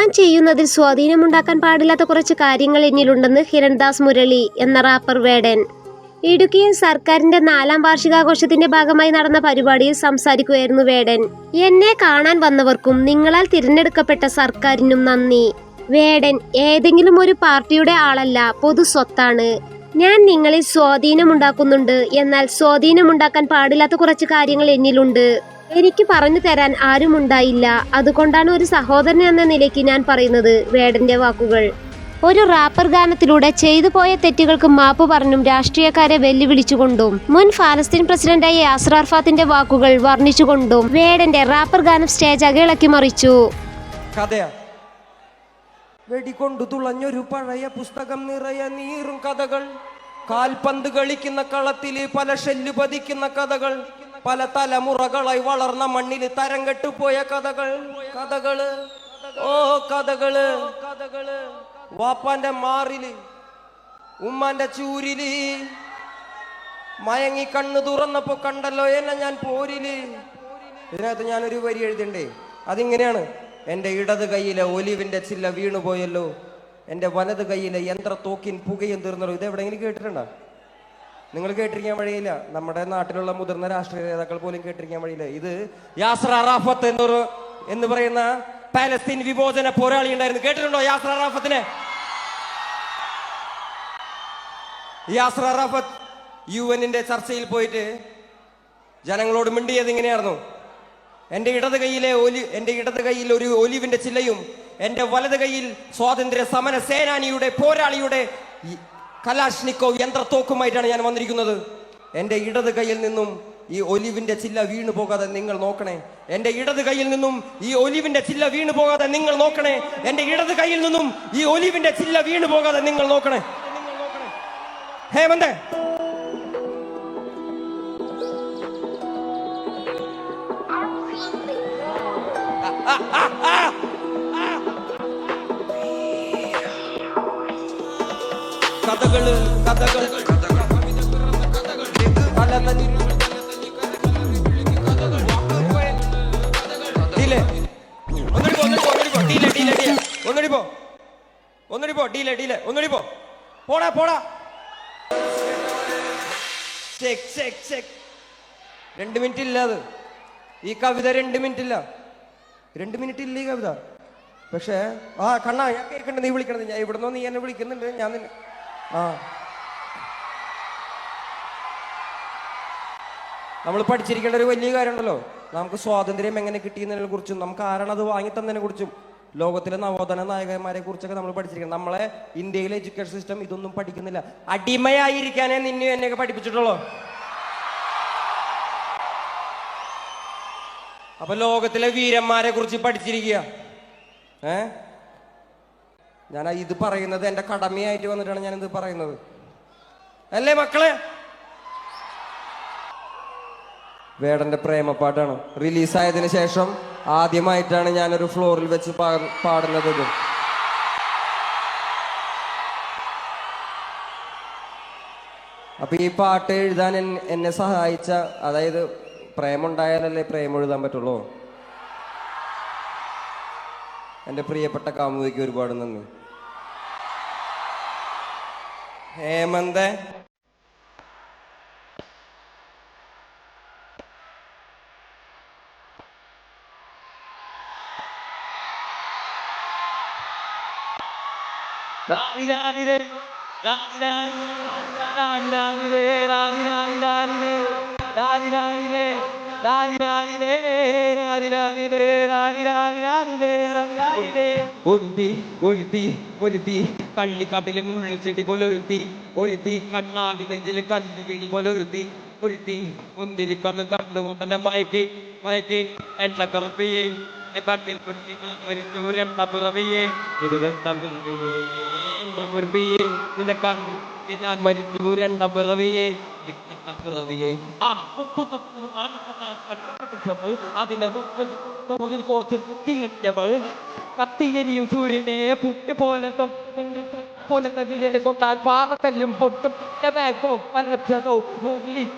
താൻ ചെയ്യുന്നതിൽ സ്വാധീനമുണ്ടാക്കാൻ പാടില്ലാത്ത കുറച്ച് കാര്യങ്ങൾ എന്നിലുണ്ടെന്ന് ഹിരൺദാസ് മുരളി എന്ന റാപ്പർ വേടൻ. ഇടുക്കിയിൽ സർക്കാരിന്റെ നാലാം വാർഷികാഘോഷത്തിന്റെ ഭാഗമായി നടന്ന പരിപാടിയിൽ സംസാരിക്കുകയായിരുന്നു വേടൻ. എന്നെ കാണാൻ വന്നവർക്കും നിങ്ങളാൽ തിരഞ്ഞെടുക്കപ്പെട്ട സർക്കാരിനും നന്ദി. വേടൻ ഏതെങ്കിലും ഒരു പാർട്ടിയുടെ ആളല്ല പൊതു സ്വത്താണ്. ഞാൻ നിങ്ങളിൽ സ്വാധീനമുണ്ടാക്കുന്നുണ്ട് എന്നാൽ സ്വാധീനമുണ്ടാക്കാൻ പാടില്ലാത്ത കുറച്ച് കാര്യങ്ങൾ എന്നിലുണ്ട്. എനിക്ക് പറഞ്ഞു തരാൻ ആരും ഉണ്ടായില്ല. അതുകൊണ്ടാണ് ഒരു സഹോദരൻ എന്ന നിലയ്ക്ക് ഞാൻ പറയുന്നത് വേടന്റെ വാക്കുകൾ. ഒരു റാപ്പർ ഗാനത്തിലൂടെ ചെയ്തു പോയ തെറ്റുകൾക്ക് മാപ്പ് പറഞ്ഞും രാഷ്ട്രീയക്കാരെ വെല്ലുവിളിച്ചുകൊണ്ടും മുൻ ഫലസ്തീൻ പ്രസിഡന്റായ യാസർ വാക്കുകൾ വർണിച്ചുകൊണ്ടും വേടന്റെ റാപ്പർ ഗാനം സ്റ്റേജ് അകയിളക്കി മറിച്ചു. വെടികൊണ്ടു തുളഞ്ഞൊരു പഴയ പുസ്തകം നിറയെ നീറും കഥകൾ. കാൽപന്ത് കളിക്കുന്ന കളത്തിലെ പല ഷെല്ല് പതിക്കുന്ന കഥകൾ. പല തലമുറകളായി വളർന്ന മണ്ണിൽ തരം കെട്ടുപോയ കഥകൾ കഥകൾ ഓ കഥകൾ കഥകൾ. വാപ്പാന്റെ മാറിൽ ഉമ്മാന്റെ ചൂരിൽ മയങ്ങി കണ്ണു തുറന്നപ്പോ കണ്ടല്ലോ എന്നെ ഞാൻ പോരിൽ. ഇതിനകത്ത് ഞാനൊരു വരി എഴുതണ്ടേ അതിങ്ങനെയാണ്. എന്റെ ഇടത് കൈയിലെ ഒലിവിന്റെ ചില്ല വീണുപോയല്ലോ. എന്റെ വലത് കൈയിലെ യന്ത്ര തോക്കിൻ പുകയും തീർന്നല്ലോ. ഇത് എവിടെയെങ്കിലും കേട്ടിട്ടുണ്ടോ? നിങ്ങൾ കേട്ടിരിക്കാൻ വഴിയില്ല. നമ്മുടെ നാട്ടിലുള്ള മുതിർന്ന രാഷ്ട്രീയ നേതാക്കൾ പോലും കേട്ടിരിക്കാൻ വഴിയില്ല. ഇത് യാസർ അറാഫത്ത് എന്നൊരു എന്ന് പറയുന്ന പാലസ്തീൻ വിമോചന പോരാളി ഉണ്ടായിരുന്നു. കേട്ടിട്ടുണ്ടോ യാസർ അറാഫത്തിനെ? യാസർ അറാഫത്ത് യു എന്നിന്റെ ചർച്ചയിൽ പോയിട്ട് ജനങ്ങളോട് മിണ്ടിയത് ഇങ്ങനെയായിരുന്നു. എന്റെ ഇടത് കൈയിലെ ഒലി എന്റെ ഇടത് കൈയിൽ ഒരു ഒലിവിന്റെ ചില്ലയും എന്റെ വലത് കൈയിൽ സ്വാതന്ത്ര്യ സമര സേനാനിയുടെ പോരാളിയുടെ കലാഷ്നിക്കോ യന്ത്രത്തോക്കുമായിട്ടാണ് ഞാൻ വന്നിരിക്കുന്നത്. എന്റെ ഇടത് കൈയിൽ നിന്നും ഈ ഒലിവിന്റെ ചില്ല വീണു പോകാതെ നിങ്ങൾ നോക്കണേ. എന്റെ ഇടത് കൈയിൽ നിന്നും ഈ ഒലിവിന്റെ ചില്ല വീണു പോകാതെ നിങ്ങൾ നോക്കണേ. എന്റെ ഇടത് കൈയിൽ നിന്നും ഈ ഒലിവിന്റെ ചില്ല വീണു പോകാതെ നിങ്ങൾ നോക്കണേ. ഹേമന്തേ! ആ ആ പല തനി- കഥകൾ. ഒന്നുകൂടി പോ, ഒന്നടി പോ. ഡീലെ ഡീലെ ഒന്നടി പോ. പോടാ പോടാ. Check check check. രണ്ട് മിനിറ്റ് ഇല്ല അത്. ഈ കവിത രണ്ട് മിനിറ്റ് ഇല്ല രണ്ട് മിനിറ്റ് ഇല്ല ഈ കവിത. പക്ഷേ ആ കണ്ണാ ഞാൻ കേൾക്കണ്ട നീ വിളിക്കണത് ഞാൻ ഇവിടുന്ന് നീ എന്നെ വിളിക്കുന്നുണ്ട്. ഞാൻ നിന്നെ നമ്മൾ പഠിച്ചിരിക്കേണ്ട ഒരു വലിയ കാര്യമുണ്ടല്ലോ. നമുക്ക് സ്വാതന്ത്ര്യം എങ്ങനെ കിട്ടിയെന്നതിനെ കുറിച്ചും നമുക്ക് ആരാണ് അത് വാങ്ങി തന്നതിനെ കുറിച്ചും ലോകത്തിലെ നവോത്ഥാന നായകന്മാരെ കുറിച്ചൊക്കെ നമ്മൾ പഠിച്ചിരിക്കണം. നമ്മളെ ഇന്ത്യയിലെ എഡ്യൂക്കേഷൻ സിസ്റ്റം ഇതൊന്നും പഠിക്കുന്നില്ല. അടിമയായിരിക്കാനേ നിന്നെ എന്നെയൊക്കെ പഠിപ്പിച്ചിട്ടുള്ളൂ. അപ്പൊ ലോകത്തിലെ വീരന്മാരെ കുറിച്ച് പഠിച്ചിരിക്കുക. ഏ? ഞാൻ ഇത് പറയുന്നത് എന്റെ കടമയായിട്ട് വന്നിട്ടാണ് ഞാൻ ഇത് പറയുന്നത്. അല്ലേ മക്കളെ? വേടന്റെ പ്രേമപ്പാട്ടാണ്. റിലീസായതിനു ശേഷം ആദ്യമായിട്ടാണ് ഞാനൊരു ഫ്ലോറിൽ വെച്ച് പാടുന്നത് അപ്പൊ ഈ പാട്ട് എഴുതാൻ എന്നെ സഹായിച്ച അതായത് പ്രേമുണ്ടായാലല്ലേ പ്രേമം എഴുതാൻ പറ്റുള്ളൂ? എന്റെ പ്രിയപ്പെട്ട കാമുകിക്ക് ഒരുപാട് നന്ദി. ఏమందే రాజు రాజు రాజు రాజు ഒരുത്തി ഒരുത്തി ഒരുത്തി കള്ളിക്കാട്ടിലും മുഴിച്ചിട്ട് കൊലൊരുത്തി ഒരുത്തി കണ്ണാടി നെഞ്ചിൽ കണ്ടു പിടി കൊലൊരുത്തി ഒരുത്തി മുന്തിരി കണ്ണ് കണ്ടുകൊണ്ടെ മയക്കി മയക്കി. എണ്ണ കറുപ്പിയെ കണ്ണിൽ കുട്ടി ഒരു ദൂരം പിറവിയെ പിറവിയെ നിന്റെ കണ്ണു ഞാൻ മരിച്ചു രണ്ട പിറവിയെ പിറവിയെ അതിനെ മുകളിൽ കുറച്ച് തീറ്റവൾ കത്തിയരിയും സൂര്യനെ പുട്ടി പോലെ പോലെ തന്നെ കൊണ്ടാൽ പാറക്കല്ലും പൊട്ടും ബാഗോ പലച്ചതോ മുകളിൽ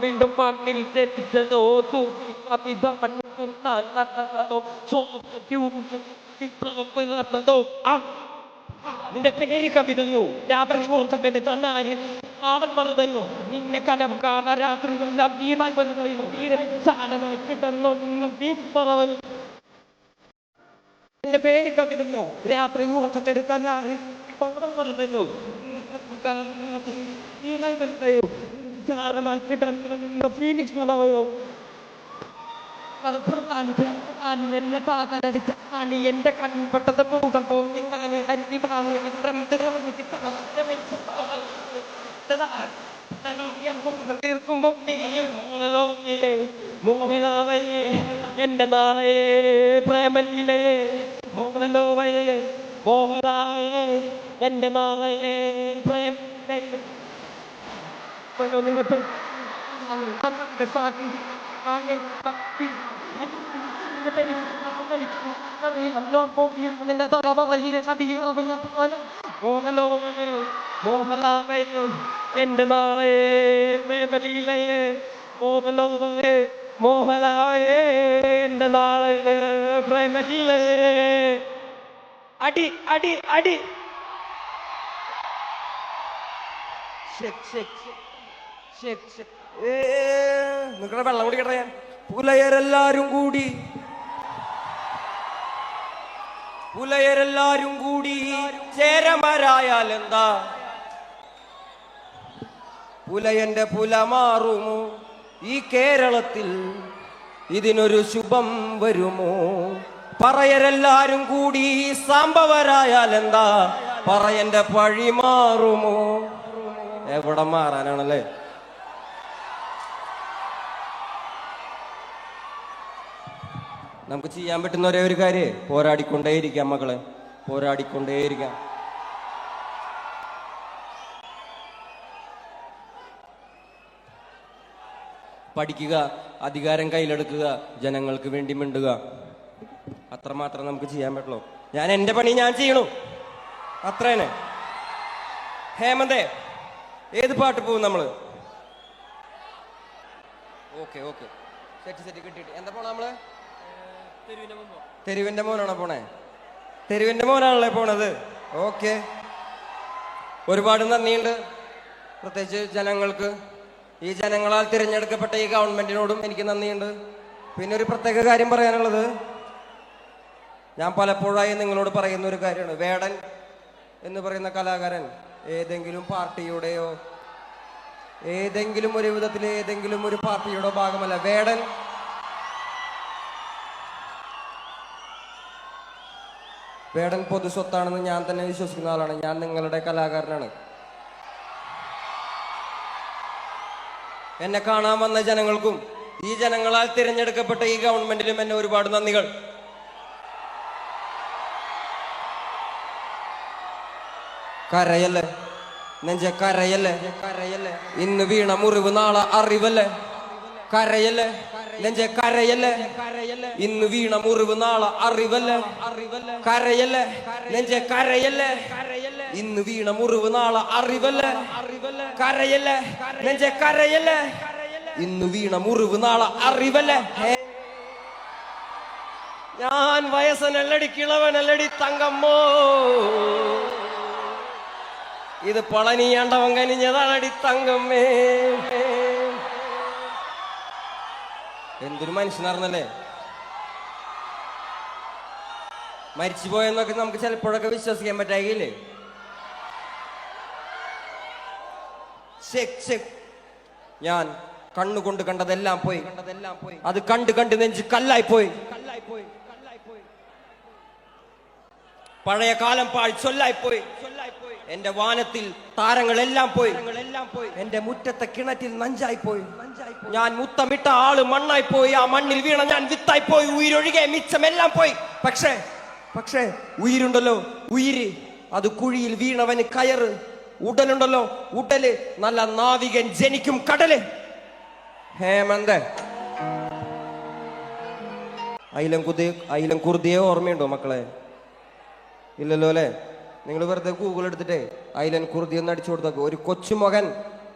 വീണ്ടും മണ്ണിൽ തെറ്റിച്ചതോ തൂക്കി അമിത മണ്ണോ ഇപ്പോ ആ നിന്റെ പേര് കവിതയോ രാത്രി തന്നാര് ആവൻ മറുതയോ നിന്നെ കലം കാണാ രാത്രി നീമായി കിട്ടുന്നു? നിന്റെ പേര് കവിതുന്നു രാത്രി സാധനങ്ങൾ കിട്ടുന്നു? ഫീനിക്സ് മലവയോ ആണ് എന്റെ കൺപെട്ടത് പ്രേമല്ലേ തോന്നി മോഹനായേ എന്റെ നാളെ പ്രേമലിലെ അടി അടി അടി നിങ്ങളുടെ വെള്ളം കുടിക്കട്ടെ ഞാൻ. പുലയരെല്ലാരും കൂടി പുലയരെല്ലാരും കൂടി ചേരമരായാൽ എന്താ പുലയന്റെ പുല മാറുമോ ഈ കേരളത്തിൽ? ഇതിനൊരു ശുഭം വരുമോ? പറയരെല്ലാരും കൂടി സാമ്പവരായാൽ എന്താ പറയന്റെ പഴി മാറുമോ? എവിടെ മാറാനാണല്ലേ? നമുക്ക് ചെയ്യാൻ പറ്റുന്ന ഒരേ ഒരു കാര്യം. പോരാടിക്കൊണ്ടേയിരിക്കാം മക്കളെ പോരാടിക്കൊണ്ടേയിരിക്കാം. പഠിക്കുക അധികാരം കയ്യിലെടുക്കുക ജനങ്ങൾക്ക് വേണ്ടി മിണ്ടുക. അത്രമാത്രം നമുക്ക് ചെയ്യാൻ പറ്റുള്ളൂ. ഞാൻ എന്റെ പണി ഞാൻ ചെയ്യണു. അത്രേനെ ഹേമന്തേ ഏത് പാട്ട് പോകും നമ്മൾ ഓക്കെ ഓക്കെ. സെറ്റ് സെറ്റ് കിട്ടിയിട്ട്. എന്താ പോണ നമ്മൾ? തെരുവിന്റെ മോനാണോ പോണേ? തെരുവിന്റെ മോനാണല്ലേ പോണത്? ഓക്കെ. ഒരുപാട് നന്ദിയുണ്ട്. പ്രത്യേകിച്ച് ജനങ്ങൾക്ക്. ഈ ജനങ്ങളാൽ തിരഞ്ഞെടുക്കപ്പെട്ട ഈ ഗവൺമെന്റിനോടും എനിക്ക് നന്ദിയുണ്ട്. പിന്നെ ഒരു പ്രത്യേക കാര്യം പറയാനുള്ളത്. ഞാൻ പലപ്പോഴായി നിങ്ങളോട് പറയുന്ന ഒരു കാര്യമാണ്. വേടൻ എന്ന് പറയുന്ന കലാകാരൻ ഏതെങ്കിലും പാർട്ടിയുടെയോ ഏതെങ്കിലും ഒരു വിധത്തിൽ ഏതെങ്കിലും ഒരു പാർട്ടിയുടെ ഭാഗമല്ല. വേടൻ വേടൻ പൊതു സ്വത്താണെന്ന് ഞാൻ തന്നെ വിശ്വസിക്കുന്ന ആളാണ്. ഞാൻ നിങ്ങളുടെ കലാകാരനാണ്. എന്നെ കാണാൻ വന്ന ജനങ്ങൾക്കും ഈ ജനങ്ങളാൽ തിരഞ്ഞെടുക്കപ്പെട്ട ഈ ഗവൺമെന്റിനും എന്നെ ഒരുപാട് നന്ദികൾ. കരയല്ലേ? നെഞ്ച കരയല്ലേ കരയല്ലേ? ഇന്ന് വീണ മുറിവ് നാളെ അറിവല്ലേ? കരയല്ലേ? നെഞ്ച കരയല്ലേ ഇന്ന് വീണ മുറിവ് നാളെ അറിവല്ലേ? അറിവല്ലേ കരയല്ലേ? നെഞ്ചെ കരയല്ലേ ഇന്ന് വീണ മുറിവ് നാളെ അറിവല്ലേ? അറിവല്ലേ കരയല്ലേ? നെഞ്ചെ കരയല്ലേ ഇന്ന് വീണ മുറിവ് നാളെ അറിവല്ലേ? ഞാൻ കിളവൻ അല്ലടി തങ്കമ്മോ. ഇത് പളനിയാണ്ടവൻ കനിഞ്ഞതാണടി തങ്കമ്മേ. എന്തൊരു മനുഷ്യനാർന്നല്ലേ? മരിച്ചു പോയെന്നൊക്കെ നമുക്ക് ചിലപ്പോഴൊക്കെ വിശ്വസിക്കാൻ ശെക്. ഞാൻ കണ്ണുകൊണ്ട് കണ്ടതെല്ലാം പോയി. കണ്ടതെല്ലാം പോയി അത് കണ്ട് കണ്ട് നെഞ്ച് കല്ലായി പോയി. കല്ലായി പോയി കല്ലായി പോയി പഴയ കാലം പാഴ് ചൊല്ലായി പോയി. എന്റെ വാനത്തിൽ താരങ്ങളെല്ലാം പോയി പോയി. എന്റെ മുറ്റത്തെ കിണറ്റിൽ നഞ്ചായി പോയി. ഞാൻ മുത്തമിട്ട ആൾ മണ്ണായി പോയി ആ മണ്ണിൽ വീണ ഞാൻ വിത്തായി പോയി ഉയിരൊഴികെ മിച്ചമെല്ലാം പോയി. പക്ഷേ പക്ഷേ ഉയിരുണ്ടല്ലോ. ഉയിര്. അത് കുഴിയിൽ വീണവന് കയറ്. ഉടലുണ്ടല്ലോ. ഉടൽ നല്ല നാവികൻ ജനിക്കും കടൽ. ഹേമന്ത്. അയിലം കുതി അയിലം കുർദിയെ ഓർമ്മയുണ്ടോ മക്കളെ? ഇല്ലല്ലോ അല്ലേ? നിങ്ങൾ വെറുതെ ഗൂഗിൾ എടുത്തിട്ടേ. അയിലൻ കുർദി എന്ന് അടിച്ചു കൊടുത്തേക്ക്. ഒരു കൊച്ചുമകൻ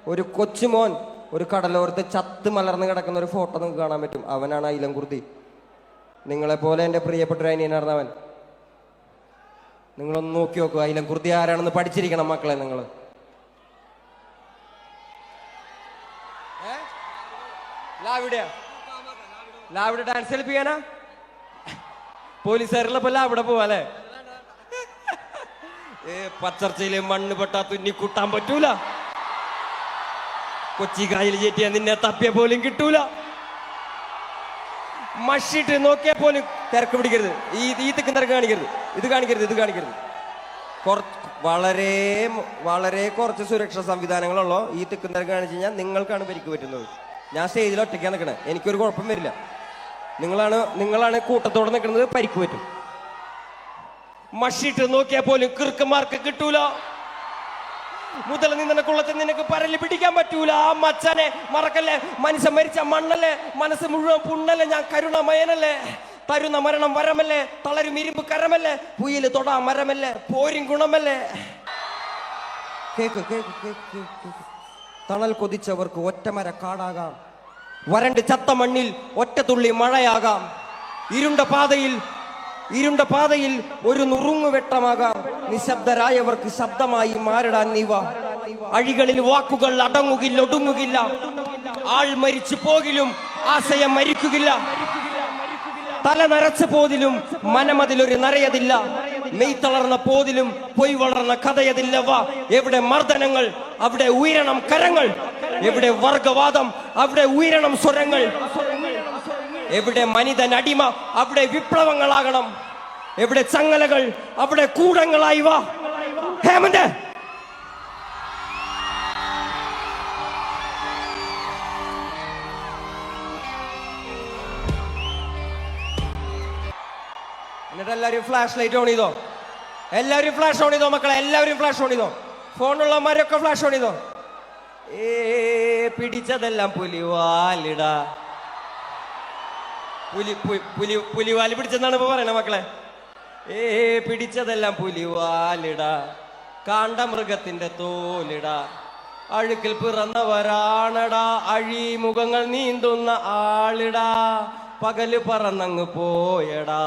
ഒരു കൊച്ചുമോൻ ഒരു കടലോരത്ത് ചത്ത് മലർന്ന് കിടക്കുന്ന ഒരു ഫോട്ടോ നിങ്ങൾക്ക് കാണാൻ പറ്റും. അവനാണ് അയിലം കുർത്തി. നിങ്ങളെപ്പോലെ എന്റെ പ്രിയപ്പെട്ട ഒരു അനിയനായിരുന്നു അവൻ. നിങ്ങളൊന്ന് നോക്കി നോക്കുക അയിലം കുർത്തി ആരാണെന്ന് പഠിച്ചിരിക്കണം മക്കളെ നിങ്ങൾ ലാവിഡ ഡാൻസ് കളിപ്പിക്കാനാ? പോലീസുകാരിലപ്പോ ലാവിടെ പോവാല്ലേ ഏ പച്ചർച്ചയിലെ മണ്ണ് പെട്ടാ തുന്നി കൂട്ടാൻ പറ്റൂല. കൊച്ചി കായൽ ചേറ്റിയാ നിന്നെ തപ്പിയ പോലും കിട്ടൂല. മഷിട്ട് നോക്കിയ പോലും തിരക്ക് പിടിക്കരുത്. ഈ ഈ തിക്കും തിരക്ക് കാണിക്കരുത്. ഇത് കാണിക്കരുത് ഇത് കാണിക്കരുത്. കുറച്ച് വളരെ വളരെ കുറച്ച് സുരക്ഷാ സംവിധാനങ്ങളുള്ള ഈ തിക്കും തിരക്ക് കാണിച്ചു കഴിഞ്ഞാൽ നിങ്ങൾക്കാണ് പരിക്ക് പറ്റുന്നത്. ഞാൻ സ്റ്റേജിൽ ഒറ്റയ്ക്കാണ് നിൽക്കണേ എനിക്കൊരു കുഴപ്പം വരില്ല. നിങ്ങളാണ് നിങ്ങളാണ് കൂട്ടത്തോടെ നിൽക്കുന്നത് പരിക്ക് പറ്റും. മഷിട്ട് നോക്കിയാൽ പോലും കിറുക്കന്മാർക്ക് കിട്ടൂല. മുതല നിനക്കുള്ളത്തിൽ നിനക്ക് പരൽ പിടിക്കാൻ പറ്റൂല. ആ മച്ചനെ മറക്കല്ലേ? മനുഷ്യൻ മരിച്ച മണ്ണല്ലേ? മനസ്സ് മുഴുവൻ പുണ്ണല്ലേ? ഞാൻ കരുണമയനല്ലേ തരുന്ന മരണം വരമല്ലേ? തളരും ഇരുമ്പ് കരമല്ലേ? പുയിൽ തൊടാ മരമല്ലേ? പോരും ഗുണമല്ലേ? Cake cake cake. തണൽ കൊതിച്ചവർക്ക് ഒറ്റമര കാടാകാം. വരണ്ട് ചത്ത മണ്ണിൽ ഒറ്റ തുള്ളി മഴയാകാം. ഇരുണ്ട പാതയിൽ ഇരുണ്ട പാതയിൽ ഒരു നുറുങ്ങുവെട്ടമാകാം നിശബ്ദരായവർക്ക് ശബ്ദമായി മാറിടാൻ നീവ. അഴികളിൽ വാക്കുകൾ അടങ്ങുകില്ല ഒടുങ്ങുകില്ല. ആൾ മരിച്ചു പോകിലും ആശയം മരിക്കുകില്ല. തല നരച്ച പോതിലും മനമതിലൊരു നരയതില്ല. മെയ് തളർന്ന പോതിലും പൊയ് വളർന്ന കഥയതില്ല വാ. എവിടെ മർദ്ദനങ്ങൾ അവിടെ ഉയരണം കരങ്ങൾ. എവിടെ വർഗവാദം അവിടെ ഉയരണം സ്വരങ്ങൾ. എവിടെ മനിതൻ അടിമ അവിടെ വിപ്ലവങ്ങളാകണം. എവിടെ ചങ്ങലകൾ അവിടെ കൂടങ്ങളായി വാ. ഹേമന്ത്! എല്ലാവരും ഫ്ലാഷ് ലൈറ്റ് ഓൺ ചെയ്തോ? എല്ലാവരും ഫ്ലാഷ് ഓൺ ചെയ്തോ മക്കളെ? എല്ലാവരും ഫ്ലാഷ് ഓൺ ചെയ്തോ? ഫോണുള്ളമാരൊക്കെ ഫ്ലാഷ് ഓൺ ചെയ്തോ? ഏ പിടിച്ചതെല്ലാം പുലിവാലിടാ. പുലി പുലി പുലിവാൽ പിടിച്ചെന്നാണ് ഇപ്പൊ പറയണേ മക്കളെ? ഏ പിടിച്ചതെല്ലാം പുലിവാലിടാ. കാണ്ടമൃഗത്തിന്റെ തോലിട. അഴുക്കിൽ പിറന്നവരാണടാ. അഴിമുഖങ്ങൾ നീന്തുന്ന ആളിടാ. പകൽ പറന്നങ്ങ് പോയടാ.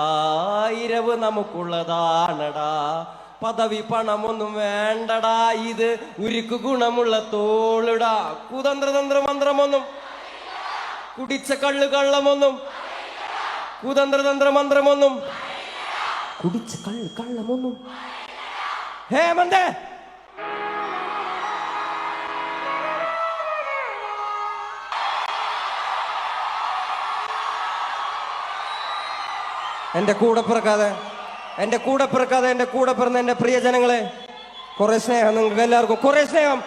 ഇരവ് നമുക്കുള്ളതാണടാ. പദവി പണമൊന്നും വേണ്ടടാ. ഇത് ഉരുക്ക് ഗുണമുള്ള തോളിടാ. കുതന്ത്രതന്ത്ര മന്ത്രമൊന്നും. കുടിച്ച കള്ളു കള്ളമൊന്നും. കുതന്ത്രതന്ത്ര മന്ത്രമൊന്നും കുടിച്ച കള്ളു കള്ളമൊന്നും. ഹേമന്ത് എന്റെ കൂടെ പിറക്കാതെ എന്റെ കൂടെ പിറക്കാതെ എന്റെ കൂടെ പിറന്ന എന്റെ പ്രിയജനങ്ങളെ കുറെ സ്നേഹം നിങ്ങൾക്ക് എല്ലാവർക്കും കുറെ സ്നേഹം.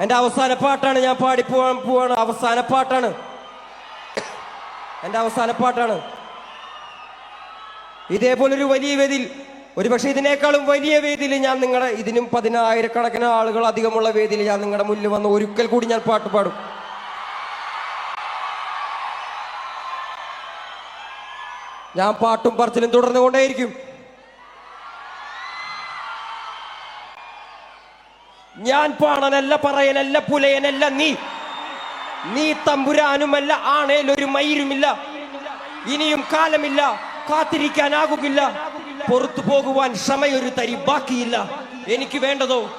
എന്റെ അവസാന പാട്ടാണ് ഞാൻ പാടി പോവാൻ പോവാണ്. അവസാന പാട്ടാണ്. എന്റെ അവസാന പാട്ടാണ്. ഇതേപോലൊരു വലിയ വേദിയിൽ ഒരുപക്ഷെ ഇതിനേക്കാളും വലിയ വേദിയിൽ ഞാൻ നിങ്ങളുടെ ഇതിനും പതിനായിരക്കണക്കിന് ആളുകൾ അധികമുള്ള വേദിയിൽ ഞാൻ നിങ്ങളുടെ മുന്നിൽ വന്ന് ഒരിക്കൽ കൂടി ഞാൻ പാട്ട് പാടും. ഞാൻ പാട്ടും പറച്ചിലും തുടർന്നുകൊണ്ടേയിരിക്കും. ഞാൻ പാണനല്ല പറയനല്ല പുലയനല്ല നീ. നീ തമ്പുരാനുമല്ല ആണേൽ ഒരു മയിരുമില്ല. ഇനിയും കാലമില്ല കാത്തിരിക്കാനാകുകില്ല പുറത്തു പോകുവാൻ ക്ഷമയൊരു തരി ബാക്കിയില്ല. എനിക്ക് വേണ്ടതോ?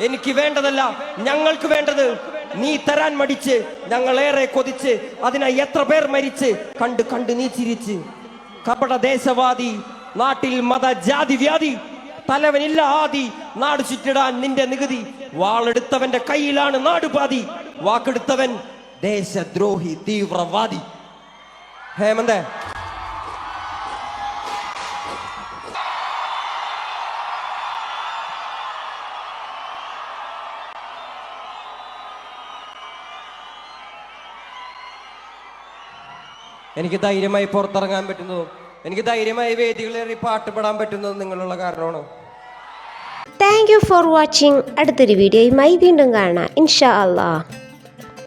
എനിക്ക് വേണ്ടതല്ല. ഞങ്ങൾക്ക് വേണ്ടത് നീ തരാൻ മടിച്ച് ഞങ്ങളേറെ കൊതിച്ച് അതിനായി എത്ര പേർ മരിച്ച് കണ്ട് കണ്ട് നീ ചിരിച്ച്. കപട ദേശവാദി നാട്ടിൽ മത ജാതി വ്യാധി തലവനില്ല ആദി നാട് ചുറ്റിടാൻ നിന്റെ നികുതി. വാളെടുത്തവന്റെ കയ്യിലാണ് നാടുപാതി വാക്കെടുത്തവൻ ദേശദ്രോഹി തീവ്രവാദി. ഹേമന്തേ. എനിക്ക് ധൈര്യമായി പുറത്തിറങ്ങാൻ പറ്റുന്നതും എനിക്ക് ധൈര്യമായി വേദികളേറി പാട്ട് പാടാൻ പറ്റുന്നത് നിങ്ങളുള്ള കാരണമാണ്. താങ്ക് യു ഫോർ വാച്ചിങ് അടുത്തൊരു വീഡിയോയുമായി വീണ്ടും കാണാം. ഇൻഷാ അള്ളാഹ്